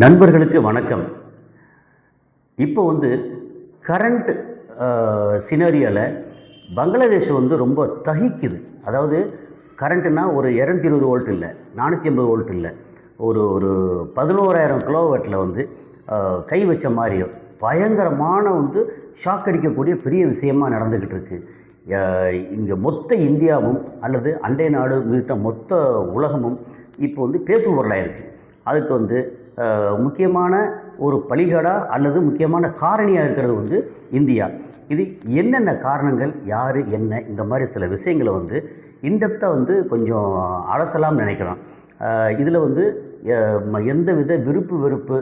நண்பர்களுக்கு வணக்கம். இப்போ வந்து கரண்ட் சினரியோவில் பங்களாதேஷ் வந்து ரொம்ப தகிக்குது. அதாவது கரண்ட்டுனா ஒரு இரநூத்தி இருபது வோல்ட் இல்லை நானூற்றி ஐம்பது வோல்ட் இல்லை. ஒரு ஒரு பதினோராயிரம் கிலோவாட்டில் வந்து கை வச்ச மாதிரியோ பயங்கரமான வந்து ஷாக் அடிக்கக்கூடிய பெரிய விஷயமா நடந்துக்கிட்டு இருக்குது இங்கே மொத்த இந்தியாவும் அல்லது அண்டை நாடு உள்ளிட்ட மொத்த உலகமும் இப்போ வந்து பேசும் பொருளாக இருக்குது அதுக்கு வந்து முக்கியமான ஒரு பலிகடா அல்லது முக்கியமான காரணியாக இருக்கிறது வந்து இந்தியா. இது என்னென்ன காரணங்கள் யார் என்ன இந்த மாதிரி சில விஷயங்களை வந்து இன்டெப்த்தாக வந்து கொஞ்சம் அலசலாம்னு நினைக்கிறோம் இதில் வந்து எந்த வித விருப்பு வெறுப்பு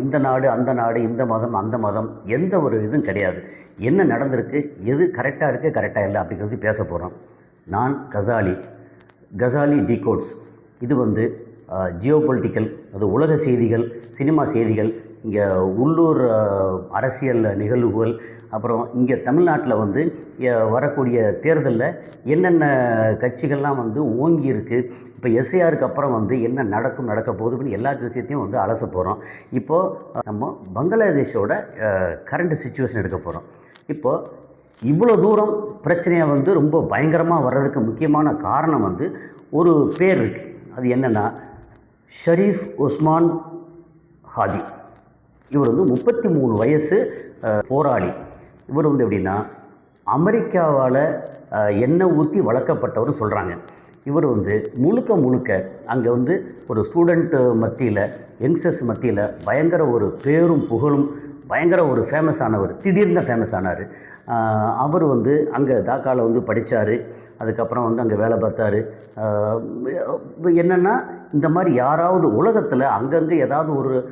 இந்த நாடு அந்த நாடு இந்த மதம் அந்த மதம் எந்த ஒரு இதுவும் கிடையாது. என்ன நடந்திருக்கு எது கரெக்டாக இருக்குது கரெக்டாக இல்லை அப்படிங்கிறது பேச போகிறோம் நான் கசாலி கசாலி டிகோட்ஸ். இது வந்து ஜியோ பொலிட்டிக்கல் அது உலக செய்திகள் சினிமா செய்திகள் இங்கே உள்ளூர் அரசியல் நிகழ்வுகள் அப்புறம் இங்கே தமிழ்நாட்டில் வந்து வரக்கூடிய தேர்தலில் என்னென்ன கட்சிகள்லாம் வந்து ஓங்கி இருக்குது இப்போ எஸ்ஐஆருக்கு அப்புறம் வந்து என்ன நடக்கும் நடக்க போகுதுன்னு எல்லா விஷயத்தையும் வந்து அலச போகிறோம் இப்போது நம்ம பங்களாதேஷோட கரண்ட் சுச்சுவேஷன் எடுக்க போகிறோம் இப்போது இவ்வளோ தூரம் பிரச்சனையை வந்து ரொம்ப பயங்கரமாக வர்றதுக்கு முக்கியமான காரணம் வந்து ஒரு பேர் இருக்குது அது என்னென்னா ஷரீஃப் உஸ்மான் ஹாதி இவர் வந்து முப்பத்தி மூணு வயசு போராளி. இவர் வந்து எப்படின்னா அமெரிக்காவால் எண்ணெய் ஊற்றி வளர்க்கப்பட்டவர்னு சொல்கிறாங்க இவர் வந்து முழுக்க முழுக்க அங்கே வந்து ஒரு ஸ்டூடெண்ட்டு மத்தியில் யங்ஸ்டர்ஸ் மத்தியில் பயங்கர ஒரு பேரும் புகழும் பயங்கர ஒரு ஃபேமஸ் ஆனவர் திடீர்னு ஃபேமஸ் ஆனார். அவர் வந்து அங்கே தாக்காவில் வந்து படித்தார் அதுக்கப்புறம் வந்து அங்கே வேலை பார்த்தாரு. என்னென்னா இந்த மாதிரி யாராவது உலகத்தில் அங்கங்கே ஏதாவது ஒரு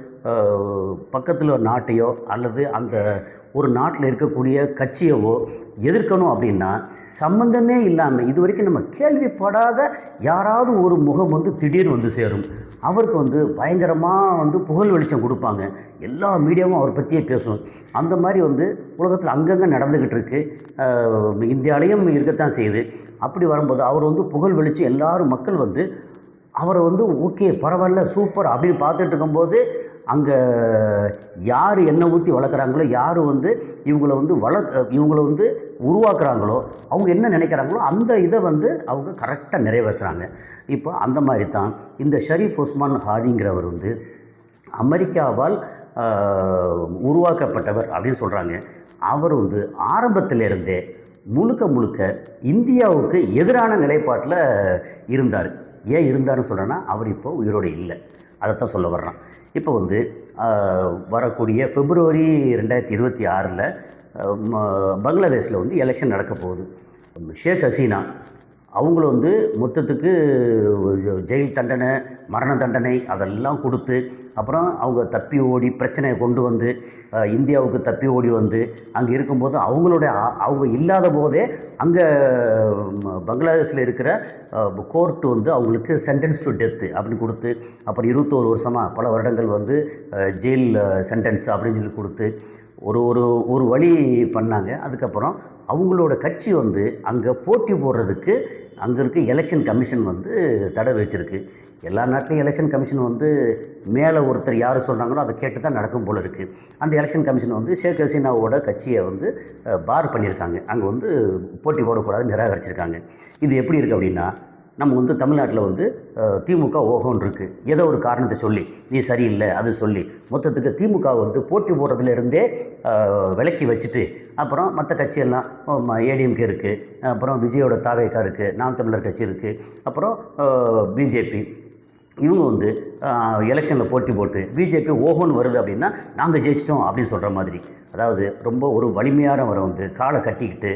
பக்கத்தில் ஒரு நாட்டையோ அல்லது அந்த ஒரு நாட்டில் இருக்கக்கூடிய கட்சியவோ எதிர்க்கணும் அப்படின்னா சம்பந்தமே இல்லாமல் இது வரைக்கும் நம்ம கேள்விப்படாத யாராவது ஒரு முகம் வந்து திடீர்னு வந்து சேரும். அவருக்கு வந்து பயங்கரமாக வந்து புகழ் வெளிச்சம் கொடுப்பாங்க. எல்லா மீடியாவும் அவரை பற்றியே பேசும். அந்த மாதிரி வந்து உலகத்தில் அங்கங்கே நடந்துக்கிட்டு இருக்குது அஹ் இருக்கத்தான் செய்யுது. அப்படி வரும்போது அவர் வந்து புகழ் வெளிச்சம் எல்லாரும் மக்கள் வந்து அவரை வந்து ஓகே பரவாயில்ல சூப்பர் அப்படின்னு பார்த்துட்டு இருக்கும்போது அங்கே யார் எண்ணெய் ஊற்றி வளர்க்குறாங்களோ யார் வந்து இவங்கள வந்து வள இவங்கள வந்து உருவாக்குறாங்களோ அவங்க என்ன நினைக்கிறாங்களோ அந்த இதை வந்து அவங்க கரெக்டாக நிறைவேற்றுறாங்க இப்போ அந்த மாதிரி தான் இந்த ஷரீஃப் உஸ்மான் ஹாதிங்கிறவர் வந்து அமெரிக்காவால் உருவாக்கப்பட்டவர் அப்படின்னு சொல்கிறாங்க அவர் வந்து ஆரம்பத்திலிருந்தே முழுக்க முழுக்க இந்தியாவுக்கு எதிரான நிலைப்பாட்டில் இருந்தார். ஏன் இருந்தாருன்னு சொல்கிறேன்னா அவர் இப்போ உயிரோடு இல்லை. அதைத்தான் சொல்ல வர்றான். இப்போ வந்து வரக்கூடிய பிப்ரவரி ரெண்டாயிரத்தி இருபத்தி ஆறில் பங்களாதேஷில் வந்து எலெக்ஷன் நடக்க போகுது. ஷேக் ஹசீனா அவங்கள வந்து மொத்தத்துக்கு ஜெயில் தண்டனை மரண தண்டனை அதெல்லாம் கொடுத்து அப்புறம் அவங்க தப்பி ஓடி பிரச்சனையை கொண்டு வந்து இந்தியாவுக்கு தப்பி ஓடி வந்து அங்கே இருக்கும்போது அவங்களுடைய அவங்க இல்லாத போதே அங்கே பங்களாதேஷில் இருக்கிற கோர்ட் வந்து அவங்களுக்கு சென்டென்ஸ் டு டெத்து அப்படின்னு கொடுத்து அப்புறம் இருபத்தோரு வருஷமாக பல வருடங்கள் வந்து ஜெயில் சென்டென்ஸ் அப்படின்னு சொல்லி கொடுத்து ஒரு ஒரு ஒரு வழி பண்ணாங்க. அதுக்கப்புறம் அவங்களோட கட்சி வந்து அங்கே போட்டி போடுறதுக்கு அங்கே இருக்க எலெக்ஷன் கமிஷன் வந்து தடை வச்சிருக்கு எல்லா நாட்டிலையும் எலெக்ஷன் கமிஷன் வந்து மேலே ஒருத்தர் யார் சொல்கிறாங்களோ அதை கேட்டு தான் நடக்கும் போல இருக்குது அந்த எலெக்ஷன் கமிஷன் வந்து ஷேக் ஹசீனாவோட கட்சியை வந்து பார் பண்ணியிருக்காங்க. அங்கே வந்து போட்டி போடக்கூடாதுன்னு நிராகரிச்சிருக்காங்க. இது எப்படி இருக்குது அப்படின்னா நம்ம வந்து தமிழ்நாட்டில் வந்து திமுக ஓகோன்னு இருக்குது ஏதோ ஒரு காரணத்தை சொல்லி நீ சரியில்லை அது சொல்லி. மொத்தத்துக்கு திமுக வந்து போட்டி போடுறதுலேருந்தே விலக்கி வச்சுட்டு அப்புறம் மற்ற கட்சியெல்லாம் ஏடிஎம்கே இருக்குது அப்புறம் விஜயோட தாவேக்கா இருக்குது நாம் தமிழர் கட்சி இருக்குது அப்புறம் பிஜேபி. இவங்க வந்து எலெக்ஷனில் போட்டி போட்டு பிஜேபி ஓஹோன்னு வருது அப்படின்னா நாங்கள் ஜெயிச்சிட்டோம் அப்படின்னு சொல்கிற மாதிரி. அதாவது ரொம்ப ஒரு வலிமையானவரை வந்து காலை கட்டிக்கிட்டு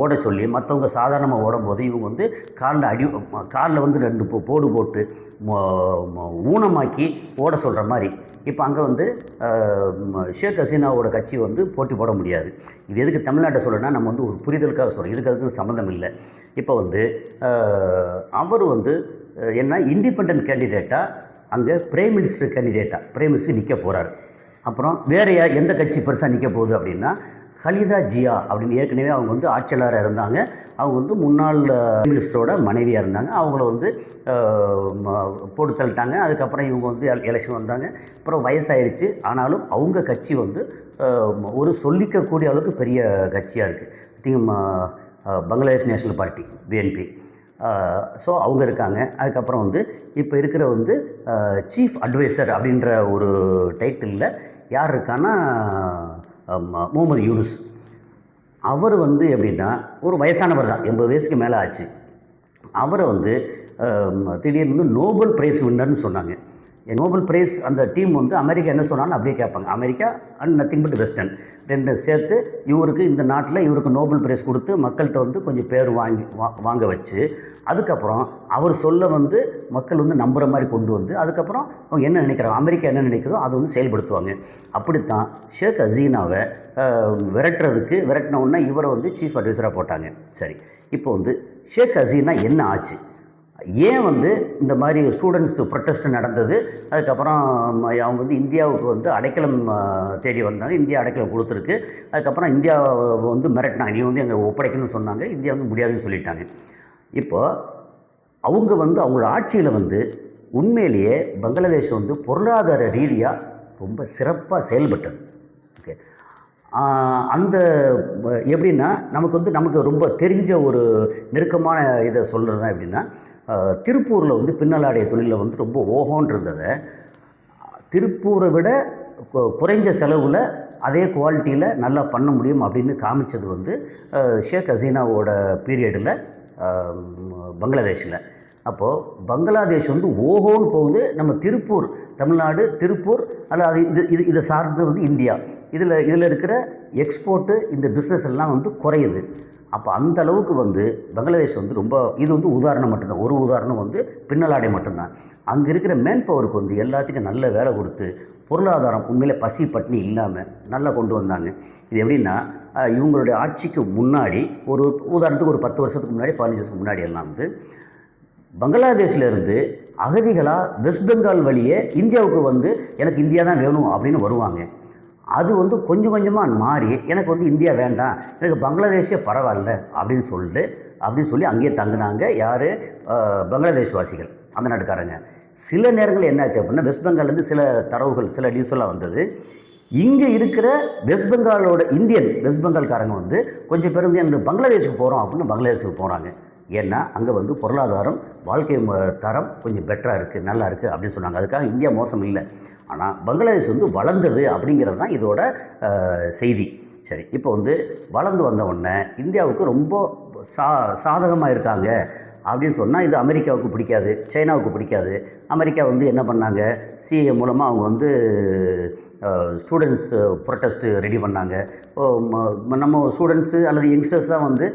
ஓட சொல்லி மற்றவங்க சாதாரணமாக ஓடும்போது இவங்க வந்து காலில் அடி காலில் வந்து ரெண்டு போ- போடு போட்டு ஊனமாக்கி ஓட சொல்கிற மாதிரி. இப்போ அங்கே வந்து ஷேக் ஹசீனாவோட கட்சி வந்து போட்டி போட முடியாது. இது எதுக்கு தமிழ்நாட்டை சொல்லணும்னா நம்ம வந்து ஒரு புரிதலுக்காக சொல்கிறோம் இதுக்கு அதுக்கு சம்மந்தம் இல்லை. இப்போ வந்து அவர் வந்து என்ன? இண்டிபெண்ட் கேண்டிடேட்டாக அங்கே பிரைம் மினிஸ்டர் கேண்டிடேட்டாக பிரைம் மினிஸ்டர் நிற்க போகிறார் அப்புறம் வேறு எந்த கட்சி பெருசாக நிற்க போகுது அப்படின்னா ஹலிதா ஜியா அப்படின்னு ஏற்கனவே அவங்க வந்து ஆட்சியாளராக இருந்தாங்க. அவங்க வந்து முன்னாள் மினிஸ்டரோட மனைவியாக இருந்தாங்க. அவங்கள வந்து ம- போட்டு தள்ளிட்டாங்க. அதுக்கப்புறம் இவங்க வந்து எலெக்ஷன் வந்தாங்க. அப்புறம் வயசாயிருச்சு. ஆனாலும் அவங்க கட்சி வந்து ஒரு சொல்லிக்கக்கூடிய அளவுக்கு பெரிய கட்சியாக இருக்குது think Bangladesh national party BNP so அவங்க இருக்காங்க. அதுக்கப்புறம் வந்து இப்போ இருக்கிற வந்து சீஃப் அட்வைசர் அப்படின்ற ஒரு டைட்டிலில் யார் இருக்கான்னா முகமது யூனுஸ். அவர் வந்து எப்படின்னா ஒரு வயசானவர் தான். எண்பது வயசுக்கு மேலே ஆச்சு. அவரை வந்து திடீர்னு வந்து நோபல் பிரைஸ் வின்னர்னு சொன்னாங்க. நோபல் பிரைஸ் அந்த டீம் வந்து அமெரிக்கா என்ன சொன்னாலும் அப்படியே கேட்பாங்க. America and nothing but western ரெண்டு சேர்த்து இவருக்கு இந்த நாட்டில் இவருக்கு நோபல் பிரைஸ் கொடுத்து மக்கள்கிட்ட வந்து கொஞ்சம் பேர் வாங்கி வா- வாங்க வச்சு அதுக்கப்புறம் அவர் சொல்ல வந்து மக்கள் வந்து நம்புகிற மாதிரி கொண்டு வந்து அதுக்கப்புறம் அவங்க என்ன நினைக்கிறாங்க அமெரிக்கா என்ன நினைக்கிறதோ அதை வந்து செயல்படுத்துவாங்க. அப்படித்தான் ஷேக் ஹசீனாவை விரட்டுறதுக்கு விரட்டின உடனே இவரை வந்து சீஃப் அட்வைசராக போட்டாங்க. சரி இப்போ வந்து ஷேக் ஹசீனா என்ன ஆச்சு? ஏன் வந்து இந்த மாதிரி ஸ்டூடெண்ட்ஸ் ப்ரொட்டஸ்ட் நடந்தது? அதுக்கப்புறம் அவங்க வந்து இந்தியாவுக்கு வந்து அடைக்கலம் தேடி வந்தாங்க. இந்தியா அடைக்கலம் கொடுத்துருக்கு. அதுக்கப்புறம் இந்தியா வந்து மிரட்டினாங்க. நீ வந்து எங்கள் ஒப்படைக்கணும்னு சொன்னாங்க. இந்தியா வந்து முடியாதுன்னு சொல்லிட்டாங்க. இப்போ அவங்க வந்து அவங்களோட ஆட்சியில் வந்து உண்மையிலேயே பங்களாதேஷ் வந்து பொருளாதார ரீதியாக ரொம்ப சிறப்பாக செயல்பட்டது. ஓகே. அந்த எப்படின்னா நமக்கு வந்து நமக்கு ரொம்ப தெரிஞ்ச ஒரு நெருக்கமான இதை சொல்கிறது எப்படின்னா திருப்பூரில் வந்து பின்னலாடைய தொழிலில் வந்து ரொம்ப ஓஹோன்னு இருந்ததை திருப்பூரை விட குறைஞ்ச செலவில் அதே குவாலிட்டியில் நல்லா பண்ண முடியும் அப்படின்னு காமிச்சது வந்து ஷேக் ஹசீனாவோட பீரியடில் பங்களாதேஷில். அப்போது பங்களாதேஷ் வந்து ஓஹோன்னு போகுது. நம்ம திருப்பூர் தமிழ்நாடு திருப்பூர் அல்ல அது இது இது இதை சார்ந்து வந்து இந்தியா. இதில் இதில் இருக்கிற எக்ஸ்போர்ட்டு இந்த பிஸ்னஸ் எல்லாம் வந்து குறையுது. அப்போ அந்த அளவுக்கு வந்து பங்களாதேஷ் வந்து ரொம்ப இது வந்து உதாரணம் மட்டும்தான். ஒரு உதாரணம் வந்து பின்னலாடை மட்டும்தான். அங்கே இருக்கிற மேன் பவருக்கு வந்து எல்லாத்துக்கும் நல்ல வேலை கொடுத்து பொருளாதாரம் உண்மையிலே பசி பட்டினி இல்லாமல் நல்லா கொண்டு வந்தாங்க. இது எப்படின்னா இவங்களுடைய ஆட்சிக்கு முன்னாடி ஒரு உதாரணத்துக்கு ஒரு பத்து வருஷத்துக்கு முன்னாடி பதினஞ்சு வருஷத்துக்கு முன்னாடி எல்லாம் வந்து பங்களாதேஷ்லருந்து அகதிகளாக வெஸ்ட் பெங்கால் வழியே இந்தியாவுக்கு வந்து எனக்கு இந்தியா தான் வேணும் அப்படின்னு வருவாங்க. அது வந்து கொஞ்சம் கொஞ்சமாக மாறி எனக்கு வந்து இந்தியா வேண்டாம் எனக்கு பங்களாதேஷே பரவாயில்ல அப்படின்னு சொல்லிட்டு அப்படின்னு சொல்லி அங்கேயே தங்கினாங்க. யார்? பங்களாதேஷ் வாசிகள் அந்த நாட்டுக்காரங்க. சில நேரங்களில் என்னாச்சு அப்படின்னா வெஸ்ட் பெங்கால்லேருந்து சில தரவுகள் சில நியூஸ் எல்லாம் வந்தது. இங்கே இருக்கிற வெஸ்ட் பெங்காலோட இந்தியன் வெஸ்ட் பெங்கால்காரங்க வந்து கொஞ்சம் பேர் வந்து எனக்கு பங்களாதேஷுக்கு போகிறோம் அப்படின்னு பங்களாதேஷுக்கு போகிறாங்க ஏன்னா அங்கே வந்து பொருளாதாரம் வாழ்க்கை தரம் கொஞ்சம் பெட்டராக இருக்குது நல்லா இருக்குது அப்படின்னு சொன்னாங்க. அதுக்காக இந்தியா மோசம் இல்லை. ஆனால் பங்களாதேஷ் வந்து வளர்ந்தது அப்படிங்கிறது தான் இதோட செய்தி. சரி இப்போ வந்து வளர்ந்து வந்த உடனே இந்தியாவுக்கு ரொம்ப சா சாதகமாக இருக்காங்க அப்படின்னு சொன்னால் இது அமெரிக்காவுக்கு பிடிக்காது சைனாவுக்கு பிடிக்காது. அமெரிக்கா வந்து என்ன பண்ணாங்க? சிஏ மூலமாக அவங்க வந்து ஸ்டூடெண்ட்ஸ் ப்ரொட்டஸ்ட்டு ரெடி பண்ணாங்க. நம்ம ஸ்டூடெண்ட்ஸு அல்லது யங்ஸ்டர்ஸ் தான் வந்து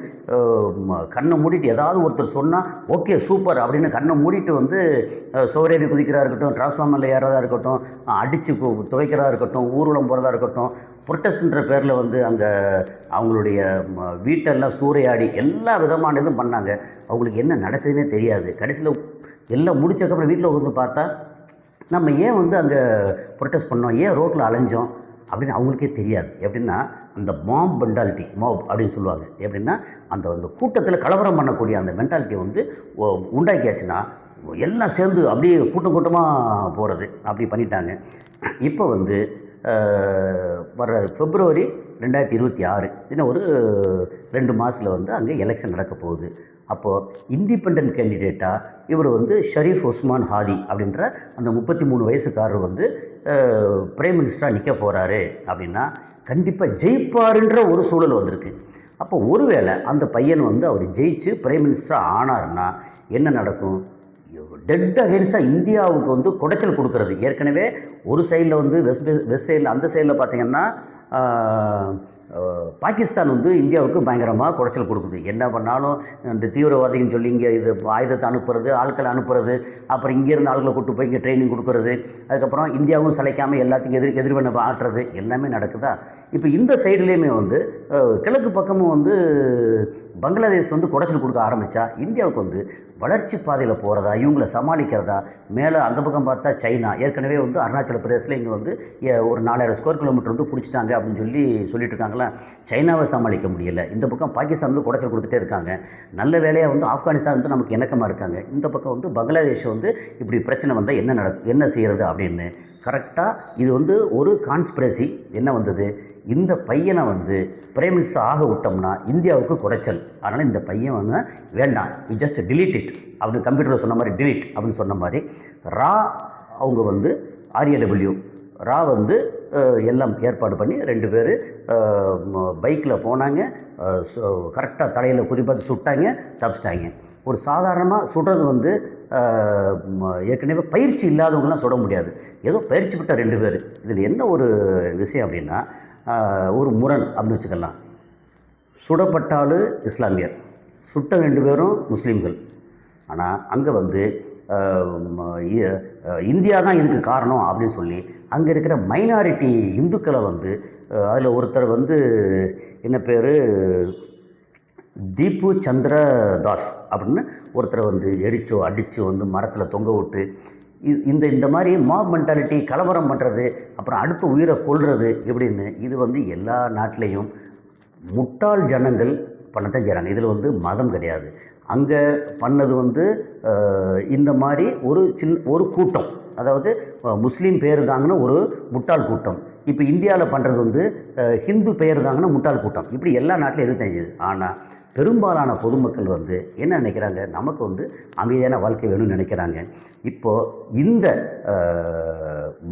ம- கண்ணை மூடிட்டு ஏதாவது ஒருத்தர் சொன்னால் ஓகே சூப்பர் அப்படின்னு கண்ணை மூடிட்டு வந்து அஹ், சோரேறி குதிக்கிறதா இருக்கட்டும் டிரான்ஸ்ஃபார்மரில் ஏறதா இருக்கட்டும் அடித்து துவைக்கிறதா இருக்கட்டும் ஊர்வலம் போகிறதா இருக்கட்டும் ப்ரொட்டஸ்ட்ன்ற பேரில் வந்து அங்கே அவங்களுடைய வீட்டெல்லாம் சூறையாடி எல்லா விதமான இதுவும் பண்ணாங்க. அவங்களுக்கு என்ன நடக்குதுன்னே தெரியாது. கடைசியில் எல்லாம் முடிச்சக்கப்புறம் வீட்டில் உட்காந்து பார்த்தா நம்ம ஏன் வந்து அங்கே ப்ரொட்டஸ்ட் பண்ணோம்? ஏன் ரோட்டில் அலைஞ்சோம்? அப்படின்னு அவங்களுக்கே தெரியாது. எப்படின்னா அந்த மாம் மென்டாலிட்டி மாப் அப்படின்னு சொல்லுவாங்க. எப்படின்னா அந்த அந்த கூட்டத்தில் கலவரம் பண்ணக்கூடிய அந்த மென்டாலிட்டி வந்து உண்டாக்கியாச்சுன்னா எல்லாம் சேர்ந்து அப்படியே கூட்டம் கூட்டமாக போகிறது அப்படி பண்ணிட்டாங்க. இப்போ வந்து வர பிப்ரவரி ரெண்டாயிரத்தி இருபத்தி ஆறு. இன்னும் ஒரு ரெண்டு மாதத்தில் வந்து அங்கே எலெக்ஷன் நடக்க போகுது. அப்போது இண்டிபெண்ட் கேண்டிடேட்டாக இவர் வந்து ஷரீஃப் உஸ்மான் ஹாதி அப்படின்ற அந்த முப்பத்தி மூணு வயசுக்காரர் வந்து பிரைம் மினிஸ்டராக நிற்க போகிறாரு அப்படின்னா கண்டிப்பாக ஜெயிப்பாருன்ற ஒரு சூழல் வந்திருக்கு. அப்போ ஒருவேளை அந்த பையன் வந்து அவர் ஜெயிச்சு பிரைம் மினிஸ்டராக ஆனார்னா என்ன நடக்கும்? டெட் அகேன்ஸ்டாக இந்தியாவுக்கு வந்து குடைச்சல் கொடுக்கறது. ஏற்கனவே ஒரு சைடில் வந்து வெஸ்ட் வெஸ்ட் சைடில் அந்த சைடில் பார்த்திங்கன்னா பாகிஸ்தான் வந்து இந்தியாவுக்கு பயங்கரமாக குடைச்சல் கொடுக்குது. என்ன பண்ணாலும் இந்த தீவிரவாதின்னு சொல்லி இங்கே இது ஆயுதத்தை அனுப்புறது ஆட்களை அனுப்புறது அப்புறம் இங்கேருந்து ஆட்களை கூட்டு போய் இங்கே ட்ரைனிங் கொடுக்குறது அதுக்கப்புறம் இந்தியாவும் சிலைக்காமல் எல்லாத்துக்கும் எதிர் எதிர்வினை ஆட்டுறது எல்லாமே நடக்குதா? இப்போ இந்த சைடுலேயுமே வந்து கிழக்கு பக்கமும் வந்து பங்களாதேஷ் வந்து குடைச்சல் கொடுக்க ஆரம்பித்தா இந்தியாவுக்கு வந்து வளர்ச்சி பாதையில் போகிறதா இவங்களை சமாளிக்கிறதா மேலே அந்த பக்கம் பார்த்தா சைனா ஏற்கனவே வந்து அருணாச்சல பிரதேசில் இங்கே வந்து ஏ, ஒரு நாலாயிரம் ஸ்கொயர் கிலோமீட்டர் வந்து பிடிச்சிட்டாங்க அப்படின்னு சொல்லி சொல்லிட்டு இருக்காங்களா சைனாவை சமாளிக்க முடியல. இந்த பக்கம் பாகிஸ்தான் வந்து குடைச்சல் கொடுத்துட்டே இருக்காங்க. நல்ல வேலையாக வந்து ஆப்கானிஸ்தான் வந்து நமக்கு இணக்கமாக இருக்காங்க. இந்த பக்கம் வந்து பங்களாதேஷ் வந்து இப்படி பிரச்சனை வந்தால் என்ன நட என்ன செய்கிறது அப்படின்னு. கரெக்டாக இது வந்து ஒரு கான்ஸ்பிரசி என்ன வந்தது? இந்த பையனை வந்து பிரைம் மினிஸ்டர் ஆக விட்டோம்னா இந்தியாவுக்கு குறைச்சல். அதனால் இந்த பையன் வந்து வேண்டாம். வி ஜஸ்ட் டிலீட் இட் அப்படின்னு கம்ப்யூட்டரில் சொன்ன மாதிரி டிலீட் அப்படின்னு சொன்ன மாதிரி ரா அவங்க வந்து ஆர்ஏடபிள்யூ ரா வந்து எல்லாம் ஏற்பாடு பண்ணி ரெண்டு பேர் பைக்கில் போனாங்க. கரெக்டாக தலையில் குறிப்பாக சுட்டாங்க தப்பிச்சிட்டாங்க. ஒரு சாதாரணமாக சுடுறது வந்து ஏற்கனவே பயிற்சி இல்லாதவங்களாம் சுட முடியாது. ஏதோ பயிற்சி பெற்ற ரெண்டு பேர். இதில் என்ன ஒரு விஷயம் அப்படின்னா ஒரு முரண் அப்படின்னு வச்சுக்கலாம். சுடப்பட்டாலும் இஸ்லாமியர். சுட்ட ரெண்டு பேரும் முஸ்லீம்கள். ஆனால் அங்கே வந்து இந்தியா தான் இதுக்கு காரணம் அப்படின்னு சொல்லி அங்கே இருக்கிற மைனாரிட்டி இந்துக்களை வந்து அதில் ஒருத்தர் வந்து என்ன பேர்? தீபு சந்திர தாஸ் அப்படின்னு ஒருத்தரை வந்து எரிச்சோ அடித்து வந்து மரத்தில் தொங்க விட்டு இந்த இந்த மாதிரி மாப் மென்டாலிட்டி கலவரம் பண்ணுறது அப்புறம் அடுத்த உயிரை கொள்வது இப்படின்னு இது வந்து எல்லா நாட்டிலையும் முட்டாள் ஜனங்கள் பண்ணத்தான் செய்கிறாங்க இதில் வந்து மதம் கிடையாது. அங்கே பண்ணது வந்து இந்த மாதிரி ஒரு சின் ஒரு கூட்டம் அதாவது முஸ்லீம் பேர் தாங்கன்னு ஒரு முட்டாள் கூட்டம். இப்போ இந்தியாவில் பண்ணுறது வந்து ஹிந்து பெயர் தாங்கன்னா முட்டாள் கூட்டம். இப்படி எல்லா நாட்டிலும் இருக்குது தெரியுது ஆனால் பெரும்பாலான பொதுமக்கள் வந்து என்ன நினைக்கிறாங்க? நமக்கு வந்து அமைதியான வாழ்க்கை வேணும்னு நினைக்கிறாங்க. இப்போது இந்த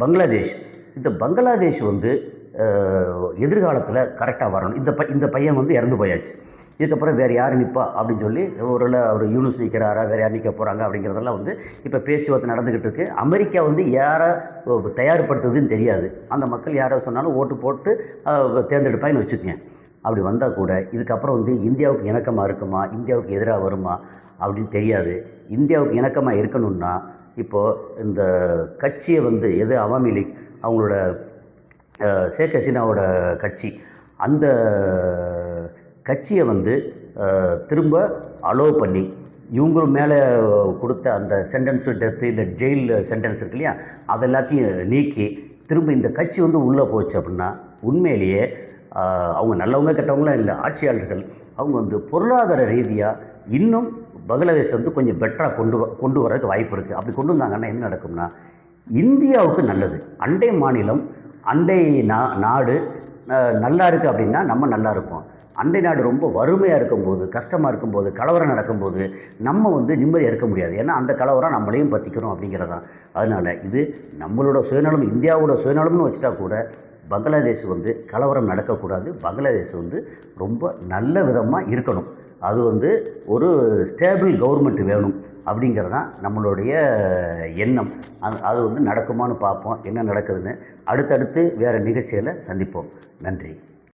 பங்களாதேஷ் இந்த பங்களாதேஷ் வந்து எதிர்காலத்தில் கரெக்டாக வரணும். இந்த பை இந்த பையன் வந்து இறந்து போயாச்சு. இதுக்கப்புறம் வேறு யார் நிற்பா அப்படின்னு சொல்லி ஒரு ஒரு யூனிஸ் நிற்கிறாரா வேறு யார் நிற்க போகிறாங்க அப்படிங்கிறதெல்லாம் வந்து இப்போ பேச்சுவார்த்தை நடந்துக்கிட்டு இருக்கு. அமெரிக்கா வந்து யாரை தயார்படுத்துதுன்னு தெரியாது. அந்த மக்கள் யாரை சொன்னாலும் ஓட்டு போட்டு தேர்ந்தெடுப்பாங்கன்னு வச்சுக்கோங்க. அப்படி வந்தால் கூட இதுக்கப்புறம் வந்து இந்தியாவுக்கு இணக்கமாக இருக்குமா? இந்தியாவுக்கு எதிராக வருமா? அப்படின்னு தெரியாது. இந்தியாவுக்கு இணக்கமாக இருக்கணும்னா இப்போது இந்த கட்சியை வந்து எது அவாமி லீக் அவங்களோட ஷேக் ஹசீனாவோட கட்சி அந்த கட்சியை வந்து திரும்ப அலோவ் பண்ணி இவங்களும் மேலே கொடுத்த அந்த சென்டென்ஸு டெத்து இல்லை ஜெயில் சென்டென்ஸ் இருக்கு இல்லையா? அது எல்லாத்தையும் நீக்கி திரும்ப இந்த கட்சி வந்து உள்ளே போச்சு அப்படின்னா உண்மையிலேயே அவங்க நல்லவங்க கெட்டவங்களாம் இல்லை ஆட்சியாளர்கள் அவங்க வந்து பொருளாதார ரீதியாக இன்னும் பங்களாதேஷ் வந்து கொஞ்சம் பெட்டராக கொண்டு வ- கொண்டு வரதுக்கு வாய்ப்பு இருக்குது அப்படி கொண்டு வந்தாங்கன்னா என்ன நடக்கும்னா இந்தியாவுக்கு நல்லது. அண்டை மாநிலம் அண்டை நா நாடு நல்லா இருக்குது அப்படின்னா நம்ம நல்லா இருப்போம் அண்டை நாடு ரொம்ப வறுமையாக இருக்கும்போது கஷ்டமாக இருக்கும்போது கலவரம் நடக்கும்போது நம்ம வந்து நிம்மதியாக இருக்க முடியாது. ஏன்னா அந்த கலவரம் நம்மளையும் பற்றிக்கிறோம் அப்படிங்கிறதான். அதனால் இது நம்மளோட சுயநலம் இந்தியாவோட சுயநலம்னு வச்சுட்டா கூட பங்களாதேஷ் வந்து கலவரம் நடக்கக்கூடாது. பங்களாதேஷ் வந்து ரொம்ப நல்ல விதமாக இருக்கணும். அது வந்து ஒரு ஸ்டேபிள் கவர்மெண்ட் வேணும் அப்படிங்கிறது தான் நம்மளுடைய எண்ணம். அது அது வந்து நடக்குமான்னு பார்ப்போம். என்ன நடக்குதுன்னு அடுத்தடுத்து வேறு நிகழ்ச்சியில் சந்திப்போம். நன்றி.